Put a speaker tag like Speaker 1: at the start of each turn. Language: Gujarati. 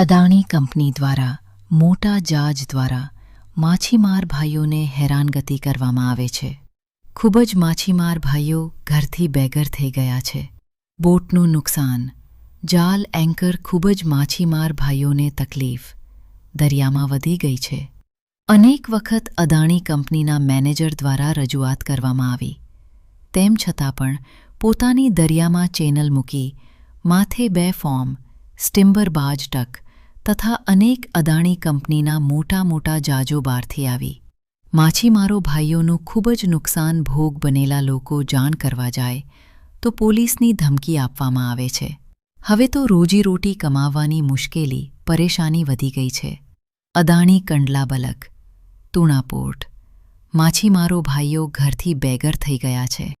Speaker 1: અદાણી કંપની દ્વારા, મોટા જહાજ દ્વારા માછીમાર ભાઈઓને હેરાનગતિ કરવામાં આવે છે. ખૂબ જ માછીમાર ભાઈઓ ઘરથી બેઘર થઈ ગયા છે. બોટનું નુકસાન. જાલ એન્કર ખૂબ જ માછીમાર ભાઈઓને તકલીફ. દરિયામાં વધી ગઈ છે. અનેક વખત અદાણી કંપનીના મેનેજર દ્વારા રજૂઆત કરવામાં આવી. તેમ છતાં પણ પોતાની દરિયામાં ચેનલ મૂકી, માથે બે ફોર્મ, સ્ટિમ્બર બાજ ટક તથા અનેક અદાણી કંપનીના મોટા મોટા જાજો બહારથી આવી. માછીમારો ભાઈઓનું ખૂબ જ નુકસાન ભોગ બનેલા લોકો જાણ કરવા જાય, તો પોલીસની ધમકી આપવામાં આવે છે. હવે તો રોજીરોટી કમાવવાની મુશ્કેલી પરેશાની વધી ગઈ છે. અદાણી કંડલા બલક તુણાપોર્ટ માછીમારો ભાઈઓ ઘરથી બેગર થઈ ગયા છે.